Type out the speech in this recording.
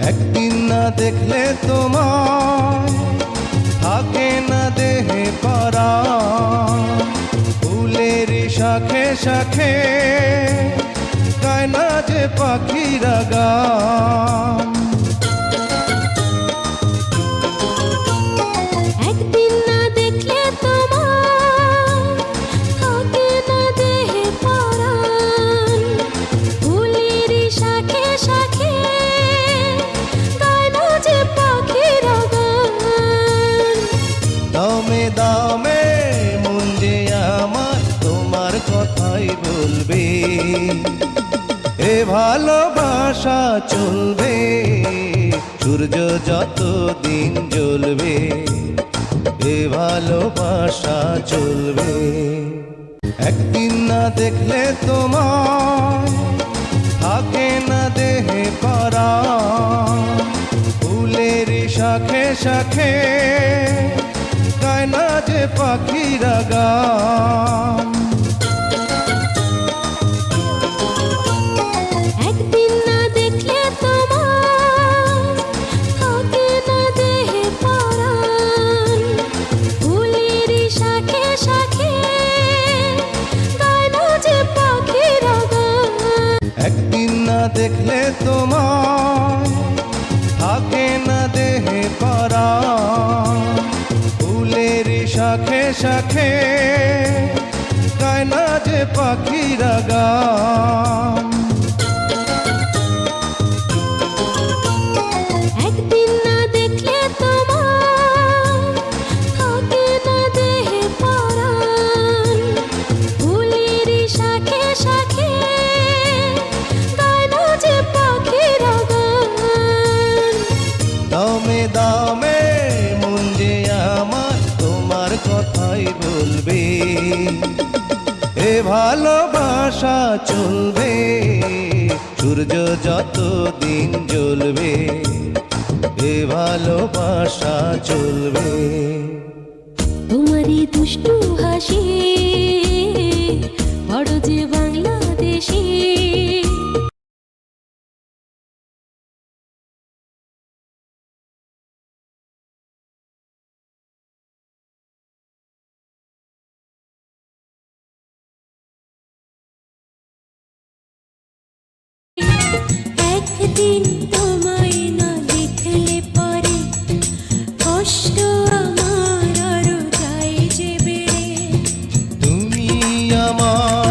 একদিন না দেখলে তোমার থাকে না দেহে পারা ফুলের শাখে শাখে গায় না যে পাখিরা গান ভালোবাসা চলবে। সূর্য যত দিন জ্বলবে, এ ভালোবাসা চলবে। একদিন না দেখলে তোমার থাকে না দেহে পারা ফুলের শাখে শাখে গায় না যে পাখিরা গান দেখলে তোমার থাকে না দেহে পারা। ফুলের শাখে শাখে গায় না যে পাখিরা গান দমে দমে মন যে আমার, তোমার কথাই বলবে। এ ভালোবাসা চলবে, সূর্য যত দিন জ্বলবে, এ ভালোবাসা চলবে। তোমারই দুষ্টু হাসি, বড় যে বাংলাদেশি একদিন তোমায় না দেখলে পরে কষ্ট আমার আরও যায় যে বেড়ে। তুমি আমার